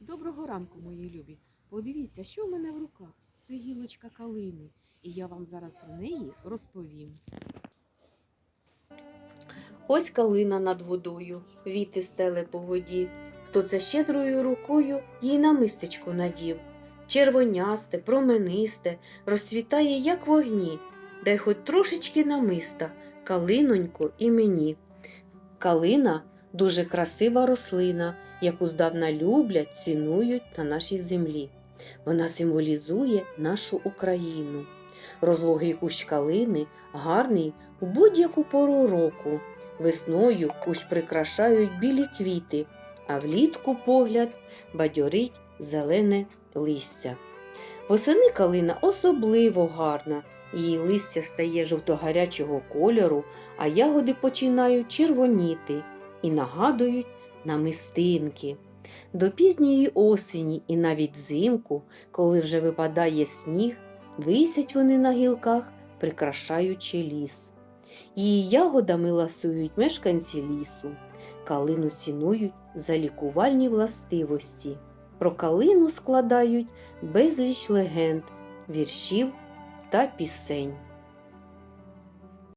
Доброго ранку, мої любі. Подивіться, що в мене в руках. Це гілочка калини. І я вам зараз про неї розповім. Ось калина над водою, віти стеле по воді. Хто це щедрою рукою їй на мистечко надів. Червонясте, променисте, розцвітає, як вогні. Дай хоч трошечки намиста, калинонько і мені. Калина дуже красива рослина, яку здавна люблять, цінують на нашій землі. Вона символізує нашу Україну. Розлогий кущ калини гарний у будь-яку пору року. Весною кущ прикрашають білі квіти, а влітку погляд бадьорить зелене листя. Восени калина особливо гарна. Її листя стає жовтогарячого кольору, а ягоди починають червоніти і нагадують намистинки. До пізньої осені і навіть взимку, коли вже випадає сніг, висять вони на гілках, прикрашаючи ліс. Її ягодами ласують мешканці лісу. Калину цінують за лікувальні властивості. Про калину складають безліч легенд, віршів та пісень.